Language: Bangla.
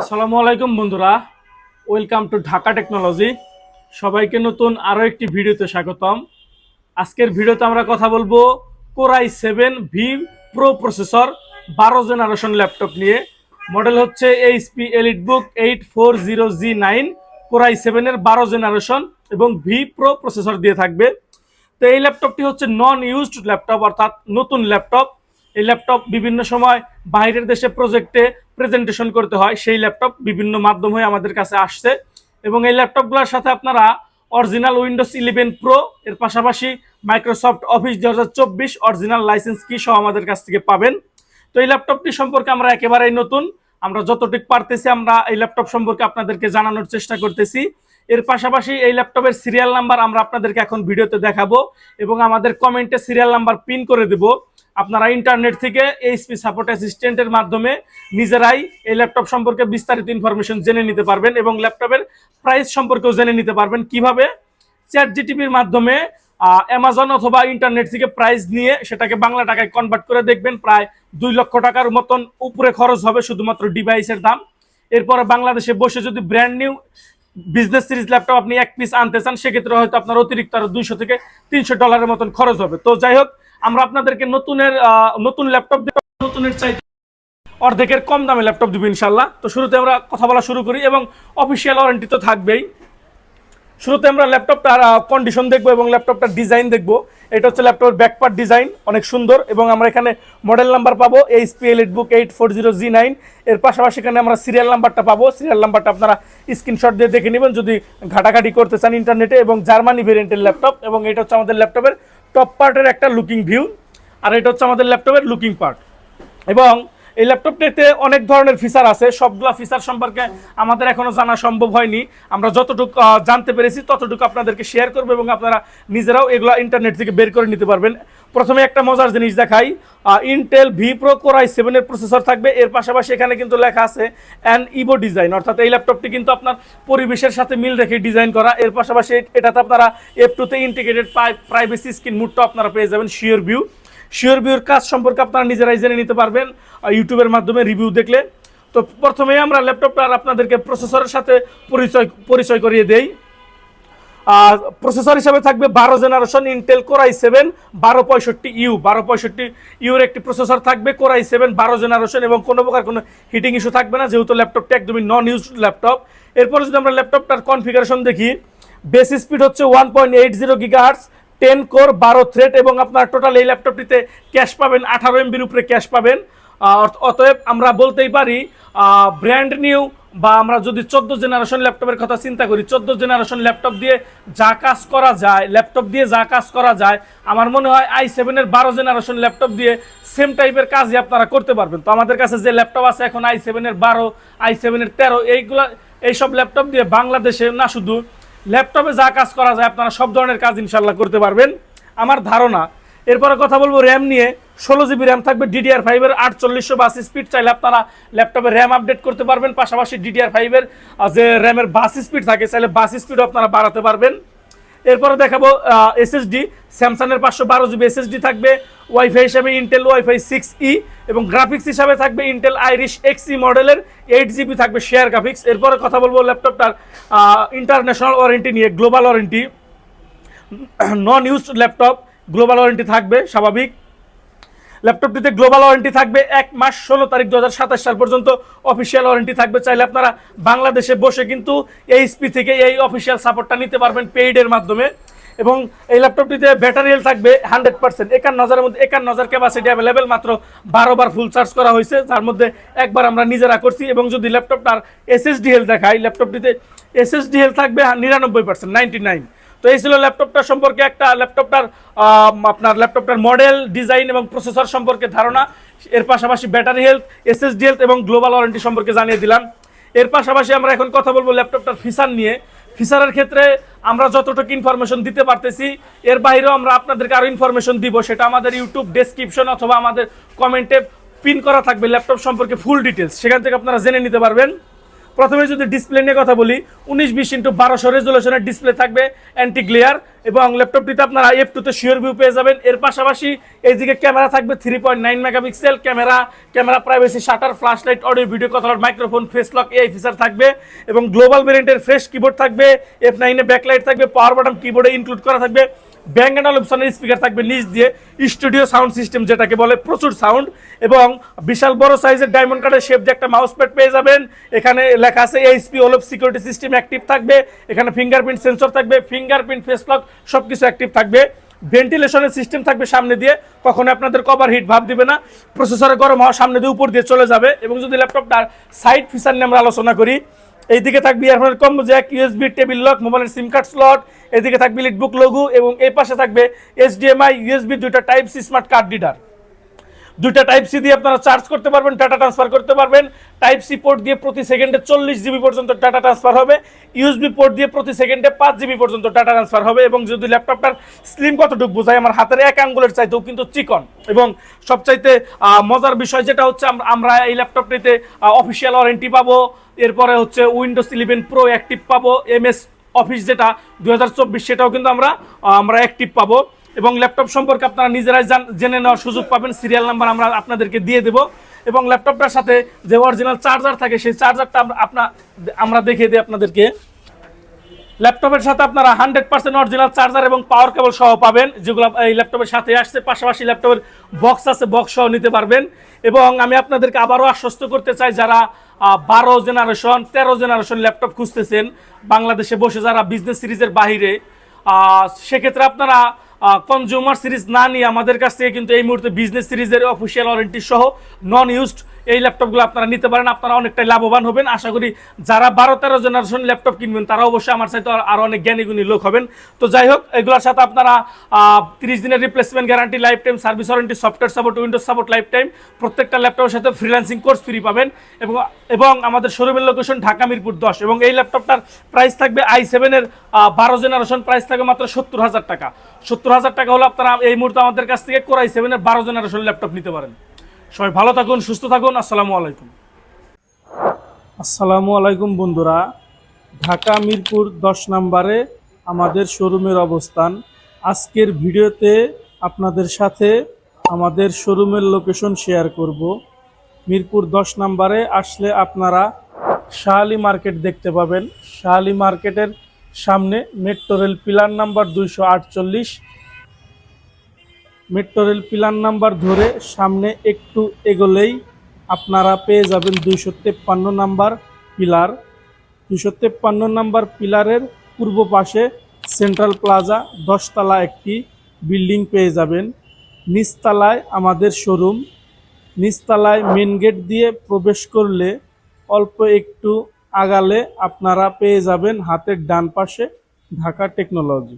আসসালামু আলাইকুম বন্ধুরা। ওয়েলকাম টু ঢাকা টেকনোলজি সবাইকে নতুন আরও একটি ভিডিওতে স্বাগতম। আজকের ভিডিওতে আমরা কথা বলব core i seven vPro processor বারো জেনারেশন ল্যাপটপ নিয়ে। মডেল হচ্ছে HP EliteBook eight four zero G nine core i সেভেনের বারো জেনারেশন এবং ভি প্রো প্রসেসর দিয়ে থাকবে। তো এই ল্যাপটপটি হচ্ছে নন ইউজড ল্যাপটপ অর্থাৎ নতুন ল্যাপটপ এই ল্যাপটপ বিভিন্ন সময় বাইরের দেশে প্রজেক্টে প্রেজেন্টেশন করতে হয়, সেই ল্যাপটপ বিভিন্ন মাধ্যম হয়ে আমাদের কাছে আসছে। এবং এই ল্যাপটপগুলোর সাথে আপনারা অরিজিনাল উইন্ডোজ ইলেভেন প্রো এর পাশাপাশি মাইক্রোসফট অফিস দু হাজার চব্বিশ অরিজিনাল লাইসেন্স কি সহ আমাদের কাছ থেকে পাবেন। তো এই ল্যাপটপটি সম্পর্কে আমরা একেবারেই নতুন। আমরা যতটুক পারতেছি আমরা এই ল্যাপটপ সম্পর্কে আপনাদেরকে জানানোর চেষ্টা করতেছি। এর পাশাপাশি এই ল্যাপটপের সিরিয়াল নাম্বার আমরা আপনাদেরকে এখন ভিডিওতে দেখাবো এবং আমাদের কমেন্টে সিরিয়াল নাম্বার পিন করে দেব। আপনারা ইন্টারনেট থেকে এইচপি সাপোর্ট অ্যাসিস্ট্যান্টের মাধ্যমে নিজেরাই এই ল্যাপটপ সম্পর্কে বিস্তারিত ইনফরমেশন জেনে নিতে পারবেন এবং ল্যাপটপের প্রাইস সম্পর্কেও জেনে নিতে পারবেন। কীভাবে? চ্যাট জিটিপির মাধ্যমে অ্যামাজন অথবা ইন্টারনেট থেকে প্রাইস নিয়ে সেটাকে বাংলা টাকায় কনভার্ট করে দেখবেন। প্রায় দুই লক্ষ টাকার মতন উপরে খরচ হবে শুধুমাত্র ডিভাইসের দাম। এরপরে বাংলাদেশে বসে যদি brand new business series laptop আপনি এক পিস আনতে চান, সেক্ষেত্রে হয়তো আপনার অতিরিক্ত আরও দুইশো থেকে তিনশো ডলারের মতন খরচ হবে। তো যাই হোক আমরা আপনাদেরকে নতুনের নতুন ল্যাপটপ দেব, নতুনের চাইতে অর্ধেকের কম দামে ল্যাপটপ দিব ইনশাল্লাহ তো শুরুতে আমরা কথা বলা শুরু করি এবং অফিসিয়াল ওয়ারেন্টি তো থাকবেই। শুরুতে আমরা ল্যাপটপটার কন্ডিশন দেখব এবং ল্যাপটপটার ডিজাইন দেখব। এটা হচ্ছে ল্যাপটপের ব্যাকপার্ট ডিজাইন অনেক সুন্দর এবং আমরা এখানে মডেল নাম্বার পাবো HP EliteBook eight four zero G nine এর পাশাপাশি এখানে আমরা সিরিয়াল নাম্বারটা পাবো। সিরিয়াল নাম্বারটা আপনারা স্ক্রিনশট দিয়ে দেখে নেবেন। যদি ঘাটাঘাটি করতে চান ইন্টারনেটে এবং জার্মানি ভেরিয়েন্টের ল্যাপটপ এবং এটা হচ্ছে আমাদের ল্যাপটপের টপ পার্টের একটা লুকিং ভিউ আর এটা হচ্ছে আমাদের ল্যাপটপের লুকিং পার্ট এবং এই ল্যাপটপটিতে অনেক ধরনের ফিচার আছে, সবগুলো ফিচার সম্পর্কে আমাদের এখনও জানা সম্ভব হয়নি। আমরা যতটুকু জানতে পেরেছি ততটুকু আপনাদেরকে শেয়ার করব এবং আপনারা নিজেরাও এগুলো ইন্টারনেট থেকে বের করে নিতে পারবেন। প্রথমে একটা মজার জিনিস দেখাই। ইন্টেল ভি প্রো কোরাই সেভেনের প্রসেসর থাকবে। এর পাশাপাশি এখানে কিন্তু লেখা আছে অ্যান ইভো ডিজাইন অর্থাৎ এই ল্যাপটপটি কিন্তু আপনার পরিবেশের সাথে মিল রেখে ডিজাইন করা। এর পাশাপাশি এটাতে আপনারা এফ টুতে ইন্টিগ্রেটেড প্রাইভেসি স্ক্রিন মুডটা আপনারা পেয়ে যাবেন শিওর ভিউ শিওর ভিউর কাজ সম্পর্কে আপনারা নিজেরাই জেনে নিতে পারবেন ইউটিউবের মাধ্যমে রিভিউ দেখলে। তো প্রথমে আমরা ল্যাপটপটার আপনাদেরকে প্রসেসরের সাথে পরিচয় পরিচয় করিয়ে দেই। প্রসেসর হিসাবে থাকবে বারো জেনারেশন ইন্টেল কোরাই সেভেন বারো পঁয়ষট্টি ইউ বারো পঁয়ষট্টি ইউর একটি প্রসেসর থাকবে কোরাই সেভেন বারো জেনারেশন এবং কোনো প্রকার কোনো হিটিং ইস্যু থাকবে না, যেহেতু ল্যাপটপটা একদমই নন ইউজ ল্যাপটপ এরপরে যদি আমরা ল্যাপটপটার কনফিগারেশন দেখি বেস স্পিড হচ্ছে one point eight zero gigahertz ten core বারো থ্রেড এবং আপনার টোটাল এই ল্যাপটপটিতে ক্যাশ পাবেন, আঠারো এমবির উপরে ক্যাশ পাবেন। অতএব আমরা বলতেই পারি ব্র্যান্ড নিউ বা আমরা যদি চোদ্দ জেনারেশন ল্যাপটপের কথা চিন্তা করি, চোদ্দ জেনারেশন ল্যাপটপ দিয়ে যা কাজ করা যায় ল্যাপটপ দিয়ে যা কাজ করা যায়, আমার মনে হয় আই সেভেনের বারো জেনারেশন ল্যাপটপ দিয়ে সেম টাইপের কাজই আপনারা করতে পারবেন। তো আমাদের কাছে যে ল্যাপটপ আছে এখন আই সেভেনের বারো আই সেভেনের তেরো, এইগুলা, এইসব ল্যাপটপ দিয়ে বাংলাদেশে না শুধু ল্যাপটপে যা কাজ করা যায়, আপনারা সব ধরনের কাজ ইনশাল্লাহ করতে পারবেন। আমার ধারণা এরপরে কথা বলব র্যাম নিয়ে। ষোলো জিবি র্যাম থাকবে ডিডিআর ফাইভের আটচল্লিশশো বাস স্পিড চাইলে আপনারা ল্যাপটপে র্যাম আপডেট করতে পারবেন, পাশাপাশি ডিডিআর ফাইভের যে র্যামের বাস স্পিড থাকে, চাইলে বাস স্পিডও আপনারা বাড়াতে পারবেন। এরপরে দেখাবো এসএসডি স্যামসাংয়ের পাঁচশো বারো জিবি এসএসডি থাকবে ওয়াইফাই হিসাবে ইন্টেল ওয়াইফাই সিক্স ই এবং গ্রাফিক্স হিসাবে থাকবে ইন্টেল আইরিশ এক্স ই মডেলের এইট জিবি থাকবে শেয়ার গ্রাফিক্স এরপরে কথা বলব ল্যাপটপটার ইন্টারন্যাশনাল ওয়ারেন্টি নিয়ে global warranty non used laptop global warranty থাকবে, স্বাভাবিক। ল্যাপটপটিতে গ্লোবাল ওয়ারেন্টি থাকবে এক মাস, ষোলো তারিখ দু হাজার সাতাশ সাল পর্যন্ত অফিসিয়াল ওয়ারেন্টি থাকবে। চাইলে আপনারা বাংলাদেশে বসে কিন্তু এইচপি থেকে এই অফিসিয়াল সাপোর্টটা নিতে পারবেন পেইডের মাধ্যমে। এবং এই ল্যাপটপটিতে ব্যাটারি থাকবে হান্ড্রেড পার্সেন্ট একান্ন হাজারের মধ্যে একান্ন হাজার ক্যাপাসিটি অ্যাভেলেবেল মাত্র বারো বার ফুল চার্জ করা হয়েছে। যার মধ্যে একবার আমরা নিজেরা করছি এবং যদি ল্যাপটপটার এসএসডি হেলথ দেখাই ল্যাপটপটিতে এসএসডি হেলথ থাকবে নিরানব্বই পার্সেন্ট নাইনটি নাইন তো এই ছিল ল্যাপটপটা সম্পর্কে একটা ল্যাপটপটার আপনার ল্যাপটপটার মডেল, ডিজাইন এবং প্রসেসর সম্পর্কে ধারণা। এর পাশাপাশি ব্যাটারি হেলথ, এসএসডি হেলথ এবং গ্লোবাল ওয়ারেন্টি সম্পর্কে জানিয়ে দিলাম। এর পাশাপাশি আমরা এখন কথা বলব ল্যাপটপটার ফিচার নিয়ে। ফিচারের ক্ষেত্রে আমরা যতটুকু ইনফরমেশন দিতে পারতেছি, এর বাইরেও আমরা আপনাদেরকে আরও ইনফরমেশন দিব। সেটা আমাদের ইউটিউব ডেসক্রিপশন অথবা আমাদের কমেন্টে পিন করা থাকবে ল্যাপটপ সম্পর্কে ফুল ডিটেলস সেখান থেকে আপনারা জেনে নিতে পারবেন। প্রথমে যদি ডিসপ্লে নিয়ে কথা বলি, উনিশ বিশ ইন্টু বারোশো রেজুলেশনের ডিসপ্লে থাকবে অ্যান্টি গ্লেয়ার এবং ল্যাপটপটিতে আপনারা এফ টুতে শিওর ভিউ পেয়ে যাবেন। এর পাশাপাশি এইদিকে ক্যামেরা থাকবে three point nine megapixel camera camera privacy shutter flash light audio video কথা মাইক্রোফোন ফেস লক এই ফিচার থাকবে এবং গ্লোবাল ভেরিয়েন্টের ফ্রেশ কিবোর্ড থাকবে এফ নাইনে ব্যাকলাইট থাকবে পাওয়ার বাটন কিবোর্ডে ইনক্লুড করা থাকবে। ব্যাঙ্ক অ্যান্ড অপশনের স্পিকার থাকবে নিচ দিয়ে স্টুডিও সাউন্ড সিস্টেম যেটাকে বলে প্রচুর সাউন্ড এবং বিশাল বড় সাইজের ডায়মন্ড কার্ডের শেপ যে একটা মাউস প্যাড পেয়ে যাবেন। এখানে লেখা আছে HP Wolf security system active থাকবে। এখানে ফিঙ্গারপ্রিন্ট সেন্সর থাকবে, ফিঙ্গারপ্রিন্ট, ফেস লক সব কিছু অ্যাক্টিভ থাকবে। ভেন্টিলেশনের সিস্টেম থাকবে সামনে দিয়ে কখনো আপনাদের কভার হিট ভাব দিবে না। প্রসেসরে গরম হওয়া সামনে দিয়ে উপর দিয়ে চলে যাবে এবং যদি ল্যাপটপটার সাইড ফিচার নিয়ে আমরা আলোচনা করি এইদিকে থাকবে ইয়ারফোনের combo jack USB cable lock মোবাইলের সিম কার্ড স্লট এদিকে থাকবে লিটবুক লঘু এবং এই পাশে থাকবে এইচডিএমআই ইউএসবি দুইটা type C smart card reader দুইটা টাইপ সি দিয়ে আপনারা চার্জ করতে পারবেন ডাটা ট্রান্সফার করতে পারবেন। টাইপ সি পোর্ট দিয়ে প্রতি সেকেন্ডে চল্লিশ জিবি পর্যন্ত ডাটা ট্রান্সফার হবে। ইউএসবি পোর্ট দিয়ে প্রতি সেকেন্ডে পাঁচ জিবি পর্যন্ত ডাটা ট্রান্সফার হবে এবং যদি ল্যাপটপটার স্লিম কতটুকু বোঝায়, আমার হাতের এক আঙ্গুলের চাইতেও কিন্তু চিকন। এবং সবচাইতে মজার বিষয় যেটা হচ্ছে আমরা এই ল্যাপটপটিতে অফিসিয়াল ওয়ারেন্টি পাবো। এরপরে হচ্ছে উইন্ডোজ ইলেভেন প্রো অ্যাক্টিভ পাবো। এমএস অফিস যেটা দু হাজার চব্বিশ, সেটাও কিন্তু আমরা আমরা অ্যাক্টিভ পাবো। এবং ল্যাপটপ সম্পর্কে আপনারা নিজেরাই জান- নেওয়ার সুযোগ পাবেন। সিরিয়াল নাম্বার আমরা আপনাদেরকে দিয়ে দেব। এবং ল্যাপটপটার সাথে যে অরিজিনাল চার্জার থাকে, সেই চার্জারটা আপনা আমরা দেখিয়ে দিই আপনাদেরকে। ল্যাপটপের সাথে আপনারা হান্ড্রেড পার্সেন্ট অরিজিনাল চার্জার এবং পাওয়ার কেবল সহ পাবেন, যেগুলো এই ল্যাপটপের সাথে আসছে। পাশাপাশি ল্যাপটপের বক্স আছে বক্স সহ নিতে পারবেন। এবং আমি আপনাদেরকে আবারও আশ্বস্ত করতে চাই, যারা বারো জেনারেশন তেরো জেনারেশন ল্যাপটপ খুঁজতেছেন, বাংলাদেশে বসে যারা বিজনেস সিরিজের বাহিরে সেক্ষেত্রে আপনারা কনজিউমার সিরিজ না নিয়ে আমাদের কাছ থেকে কিন্তু এই মুহূর্তে বিজনেস সিরিজের অফিসিয়াল ওয়ারেন্টি সহ নন ইউজড এই ল্যাপটপগুলো আপনারা নিতে পারেন। আপনারা অনেকটাই লাভবান হবেন। আশা করি যারা বারো তেরো জেনারেশন ল্যাপটপ কিনবেন, তারা অবশ্যই আমার সাথে আরও অনেক জ্ঞানীগুণী লোক হবেন। তো যাই হোক, এগুলোর সাথে আপনারা তিরিশ দিনের replacement guarantee lifetime service warranty software support Windows support lifetime প্রত্যেকটা ল্যাপটপের সাথে ফ্রিল্যান্সিং কোর্স ফ্রি পাবেন। এবং এবং আমাদের শোরুমের লোকেশন ঢাকা মিরপুর দশ। এবং এই ল্যাপটপটার প্রাইস থাকবে আই সেভেনের বারো জেনারেশন প্রাইস থাকবে মাত্র সত্তর হাজার টাকা। সত্তর হাজার টাকা হলে আপনারা এই মুহূর্তে আমাদের কাছ থেকে কোরাই সেভেনের বারো জেনারেশন ল্যাপটপ নিতে পারেন। সবাই ভালো থাকুন, সুস্থ থাকুন, আসসালামু আলাইকুম। আসসালামু আলাইকুম বন্ধুরা, ঢাকা মিরপুর দশ নম্বরে আমাদের শোরুমের অবস্থান। আজকের ভিডিওতে আপনাদের সাথে আমাদের শোরুমের লোকেশন শেয়ার করব। মিরপুর দশ নম্বরে আসলে আপনারা শাহালি মার্কেট দেখতে পাবেন। শাহালি মার্কেটের সামনে মেট্রো রেল পিলার নাম্বার দুইশো আটচল্লিশ। মেট্রো রেল পিলার নাম্বার ধরে সামনে একটু এগোলেই আপনারা পেয়ে যাবেন দুইশো তেপ্পান্ন নাম্বার পিলার। দুইশো তেপ্পান্ন নাম্বার পিলারের পূর্ব পাশে সেন্ট্রাল প্লাজা, দশতলা একটি বিল্ডিং পেয়ে যাবেন। নিচতলায় আমাদের শোরুম। নিচতলায় মেন গেট দিয়ে প্রবেশ করলে অল্প একটু আগালে আপনারা পেয়ে যাবেন হাতের ডান পাশে ঢাকা টেকনোলজি।